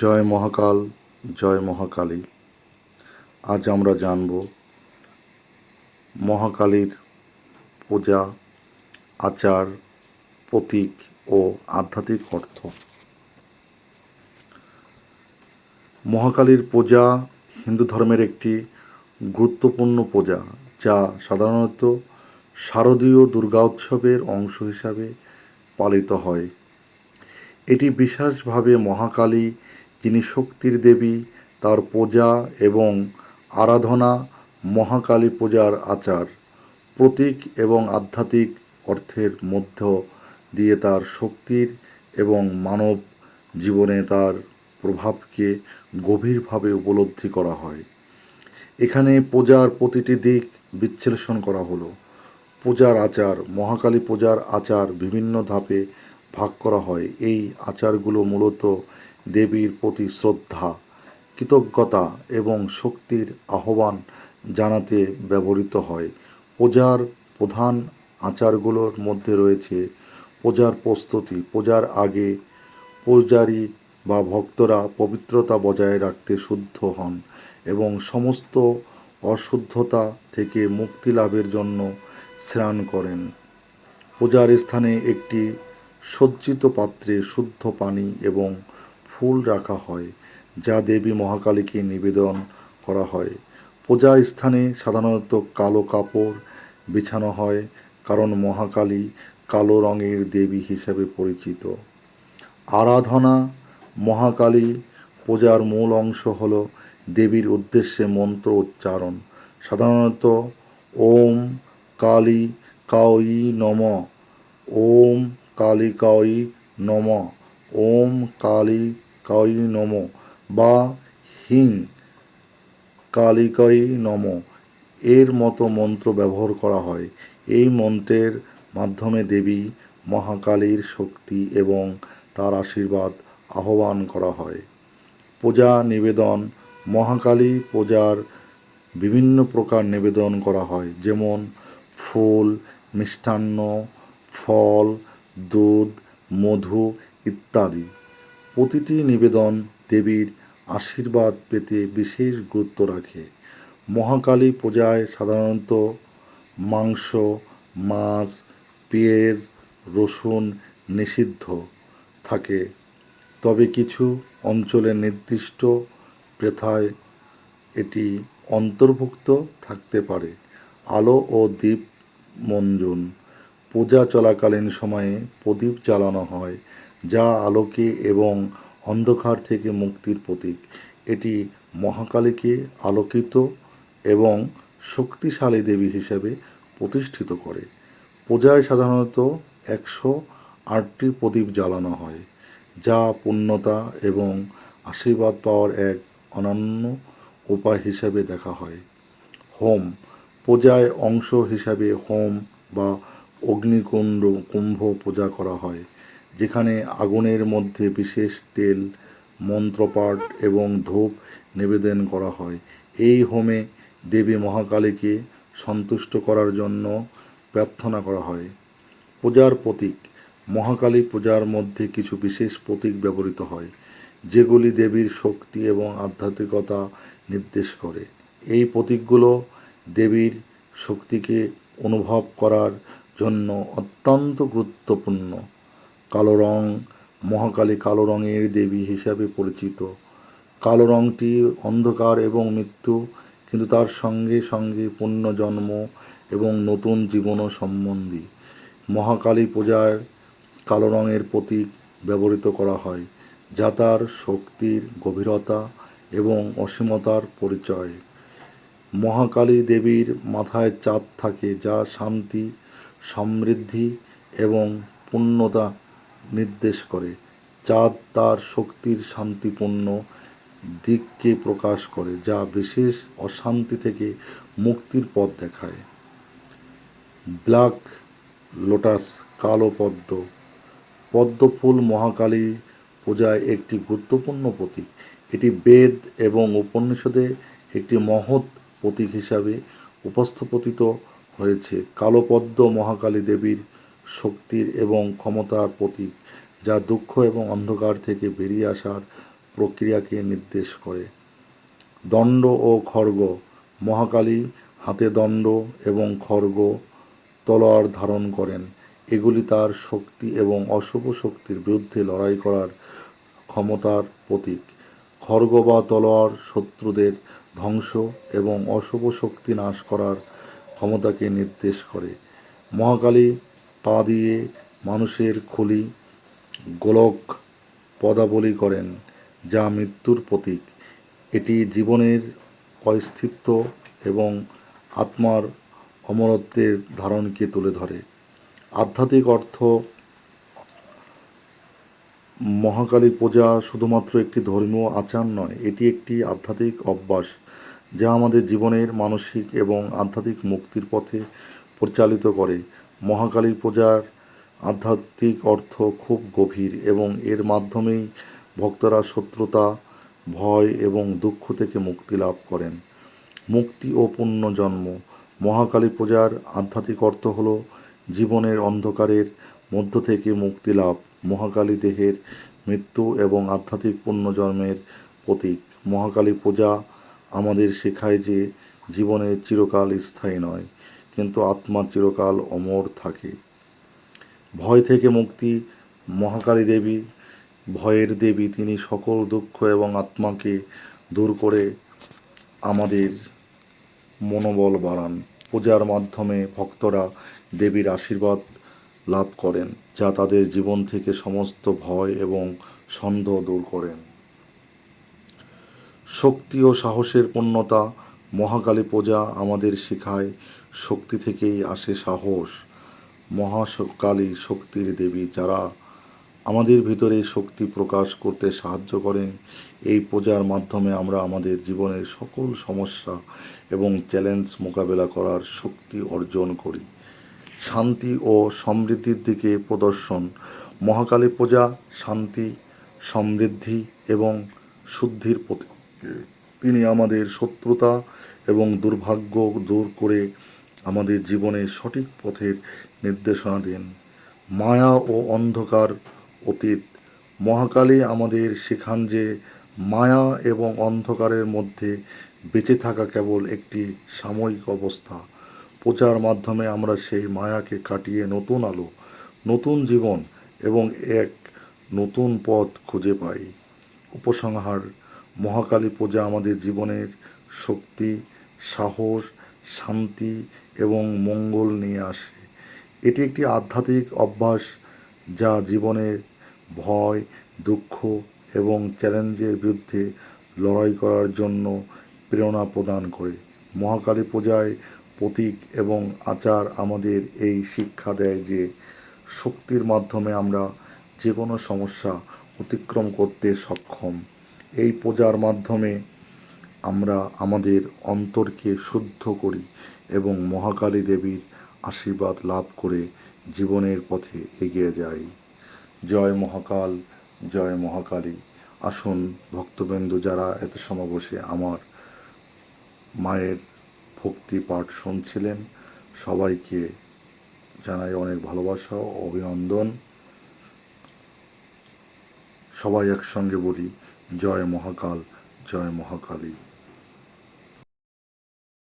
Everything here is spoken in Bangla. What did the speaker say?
জয় মহাকাল, জয় মহাকালী। আজ আমরা জানব মহাকালীর পূজা, আচার, প্রতীক ও আধ্যাত্মিক অর্থ। মহাকালীর পূজা হিন্দু ধর্মের একটি গুরুত্বপূর্ণ পূজা, যা সাধারণত শারদীয় দুর্গা উৎসবের অংশ হিসাবে পালিত হয়। এটি বিশেষভাবে মহাকালী যিনি শক্তির দেবী, তার পূজা এবং আরাধনা মহাকালী পূজার আচার, প্রতীক এবং আধ্যাত্মিক অর্থের মধ্য দিয়ে তার শক্তির এবং মানব জীবনে তার প্রভাবকে গভীরভাবে উপলব্ধি করা হয়। এখানে পূজার প্রতিটি দিক বিশ্লেষণ করা হলো। পূজার আচার, মহাকালী পূজার আচার বিভিন্ন ধাপে ভাগ করা হয়। এই আচারগুলো মূলত দেবীর প্রতি শ্রদ্ধা, কৃতজ্ঞতা এবং শক্তির আহ্বান জানাতে ব্যবহৃত হয়। পূজার প্রধান আচারগুলোর মধ্যে রয়েছে পূজার প্রস্তুতি, পূজার আগে পূজারী বা ভক্তরা পবিত্রতা বজায় রাখতে শুদ্ধ হন এবং সমস্ত অশুদ্ধতা থেকে মুক্তি লাভের জন্য স্নান করেন। পূজার স্থানে একটি সজ্জিত পাত্রে শুদ্ধ পানি এবং ফুল রাখা হয়, যা দেবী মহাকালীকে নিবেদন করা হয়। পূজা স্থানে সাধারণত কালো কাপড় বিছানো হয়, কারণ মহাকালী কালো রঙের দেবী হিসেবে পরিচিত। আরাধনা, মহাকালী পূজার মূল অংশ হল দেবীর উদ্দেশ্যে মন্ত্র উচ্চারণ। সাধারণত ওম কালী কাউই নম, ওম কালী কাউই নম, ওম কালী কাউই নম। বা হিং কালিকাই নম। এর মতো মন্ত্র ব্যবহার করা হয়। এই মন্ত্রের মাধ্যমে দেবী মহাকালীর শক্তি এবং তার আশীর্বাদ আহ্বান করা হয়। পূজা নিবেদন। মহাকালী পূজার বিভিন্ন প্রকার নিবেদন করা হয়। যেমন ফুল, মিষ্টান্ন, ফল, দুধ, মধু ইত্যাদি। প্রতিটি নিবেদন দেবীর আশীর্বাদ পেতে বিশেষ গুরুত্ব রাখে। মহাকালী পূজায় সাধারণত মাংস, মাছ, পেঁয়াজ, রসুন নিষিদ্ধ থাকে। তবে কিছু অঞ্চলে নির্দিষ্ট প্রথায় এটি অন্তর্ভুক্ত থাকতে পারে। আলো ও দ্বীপ মঞ্জন পূজা চলাকালীন সময়ে প্রদীপ জ্বালানো হয়। যা আলোকে এবং অন্ধকার থেকে মুক্তির প্রতীক। এটি মহাকালীকে আলোকিত এবং শক্তিশালী দেবী হিসেবে প্রতিষ্ঠিত করে। পূজায় সাধারণত একশো আটটি প্রদীপ জ্বালানো হয়, যা পূর্ণতা এবং আশীর্বাদ পাওয়ার এক অনন্য উপায় হিসেবে দেখা হয়। হোম, পূজায় অংশ হিসাবে হোম বা অগ্নিকুণ্ড কুম্ভ পূজা করা হয়। যেখানে আগুনের মধ্যে বিশেষ তেল, মন্ত্রপাঠ এবং ধূপ নিবেদন করা হয়। এই হোমে দেবী মহাকালীকে সন্তুষ্ট করার জন্য প্রার্থনা করা হয়। পূজার প্রতীক, মহাকালী পূজার মধ্যে কিছু বিশেষ প্রতীক ব্যবহৃত হয়, যেগুলি দেবীর শক্তি এবং আধ্যাত্মিকতা নির্দেশ করে। এই প্রতীকগুলো দেবীর শক্তিকে অনুভব করার জন্য অত্যন্ত গুরুত্বপূর্ণ। কালো রং, মহাকালী কালো রঙের দেবী হিসাবে পরিচিত। কালো রঙটি অন্ধকার এবং মৃত্যু, কিন্তু তার সঙ্গে সঙ্গে পুণ্যজন্ম এবং নতুন জীবনও সম্বন্ধী। মহাকালী পূজার কালো রঙের প্রতীক ব্যবহৃত করা হয়, যা তার শক্তির গভীরতা এবং অসীমতার পরিচয়। মহাকালী দেবীর মাথায় চাঁদ থাকে যা শান্তি, সমৃদ্ধি এবং পূর্ণতা নির্দেশ করে। চাঁদ তার শক্তির শান্তিপূর্ণ দিককে প্রকাশ করে, যা বিশেষ অশান্তি থেকে মুক্তির পথ দেখায়। ব্ল্যাক লোটাস কালো পদ্ম। পদ্ম ফুল মহাকালী পূজায় একটি গুরুত্বপূর্ণ প্রতীক। এটি বেদ এবং উপনিষদে একটি মহৎ প্রতীক হিসাবে উপস্থাপিত হয়েছে। কালো পদ্ম মহাকালী দেবীর শক্তির এবং ক্ষমতার প্রতীক। যা দুঃখ এবং অন্ধকার থেকে বেরিয়ে আসার প্রক্রিয়াকে নির্দেশ করে। দণ্ড ও খড়গ মহাকালী হাতে দণ্ড এবং খড়গ তলোয়ার ধারণ করেন। এগুলি তার শক্তি এবং অশুভ শক্তির বিরুদ্ধে লড়াই করার ক্ষমতার প্রতীক। খড়গ বা তলোয়ার শত্রুদের ধ্বংস এবং অশুভ শক্তি নাশ করার ক্ষমতাকে নির্দেশ করে। মহাকালী পা দিয়ে মানুষের খুলি গোলক পদাবলী করেন, যা মৃত্যুর প্রতীক। এটি জীবনের অস্তিত্ব এবং আত্মার অমরত্বের ধারণকে তুলে ধরে। আধ্যাত্মিক অর্থ, মহাকালী পূজা শুধুমাত্র একটি ধর্মীয় আচার নয়, এটি একটি আধ্যাত্মিক অভ্যাস, যা আমাদের জীবনের মানসিক এবং আধ্যাত্মিক মুক্তির পথে পরিচালিত করে। মহাকালী পূজার আধ্যাত্মিক অর্থ খুব গভীর এবং এর মাধ্যমেই ভক্তরা শত্রুতা, ভয় এবং দুঃখ থেকে মুক্তি লাভ করেন। মুক্তি ও পুণ্যজন্ম মহাকালী পূজার আধ্যাত্মিক অর্থ হল জীবনের অন্ধকারের মধ্য থেকে মুক্তি লাভ, মহাকালী দেহের মৃত্যু এবং আধ্যাত্মিক পুণ্যজন্মের প্রতীক। মহাকালী পূজা আমাদের শেখায় যে জীবনের চিরকাল স্থায়ী নয়, কিন্তু আত্মা চিরকাল অমর থাকে। ভয় থেকে মুক্তি, মহাকালী দেবী। ভয়ের দেবী তিনি সকল দুঃখ এবং আত্মাকে দূর করে আমাদের মনোবল বাড়ান। পূজার মাধ্যমে ভক্তরা দেবীর আশীর্বাদ লাভ করেন, যা তাদের জীবন থেকে সমস্ত ভয় এবং সন্দেহ দূর করেন। শক্তি ও সাহসের পূর্ণতা মহাকালী পূজা আমাদের শেখায়, শক্তি থেকেই আসে সাহস। মহাকালী শক্তির দেবী যারা আমাদের ভিতরে শক্তি প্রকাশ করতে সাহায্য করেন এই পূজার মাধ্যমে আমরা আমাদের জীবনের সকল সমস্যা এবং চ্যালেঞ্জ মোকাবেলা করার শক্তি অর্জন করি। শান্তি ও সমৃদ্ধির দিকে প্রদর্শন, মহাকালী পূজা শান্তি, সমৃদ্ধি এবং শুদ্ধির প্রতীক তিনি আমাদের শত্রুতা এবং দুর্ভাগ্য দূর করে আমাদের জীবনে সঠিক পথের নির্দেশনা দেন। মায়া ও অন্ধকার অতীত, মহাকালী আমাদের শেখান যে মায়া এবং অন্ধকারের মধ্যে বেঁচে থাকা কেবল একটি সাময়িক অবস্থা। পূজার মাধ্যমে আমরা সেই মায়াকে কাটিয়ে নতুন আলো, নতুন জীবন এবং এক নতুন পথ খুঁজে পাই। উপসংহার, মহাকালী পূজা আমাদের জীবনের শক্তি, সাহস, শান্তি এবং মঙ্গল নিয়ে আসে। এটি একটি আধ্যাত্মিক অভ্যাস যা জীবনের ভয়, দুঃখ এবং চ্যালেঞ্জের বিরুদ্ধে লড়াই করার জন্য প্রেরণা প্রদান করে। মহাকালী পূজায় প্রতীক এবং আচার আমাদের এই শিক্ষা দেয় যে শক্তির মাধ্যমে আমরা যে কোনো সমস্যা অতিক্রম করতে সক্ষম। এই পূজার মাধ্যমে আমরা আমাদের অন্তরকে শুদ্ধ করি এবং মহাকালী দেবীর আশীর্বাদ লাভ করে জীবনের পথে এগিয়ে যাই। জয় মহাকাল, জয় মহাকালী। আসুন ভক্তবৃন্দ যারা এত সময় বসে আমার মায়ের ভক্তি পাঠ শুনছিলেন, সবাইকে জানাই অনেক ভালোবাসা ও অভিনন্দন। সবাই একসঙ্গে বলি, জয় মহাকাল, জয় মহাকালী।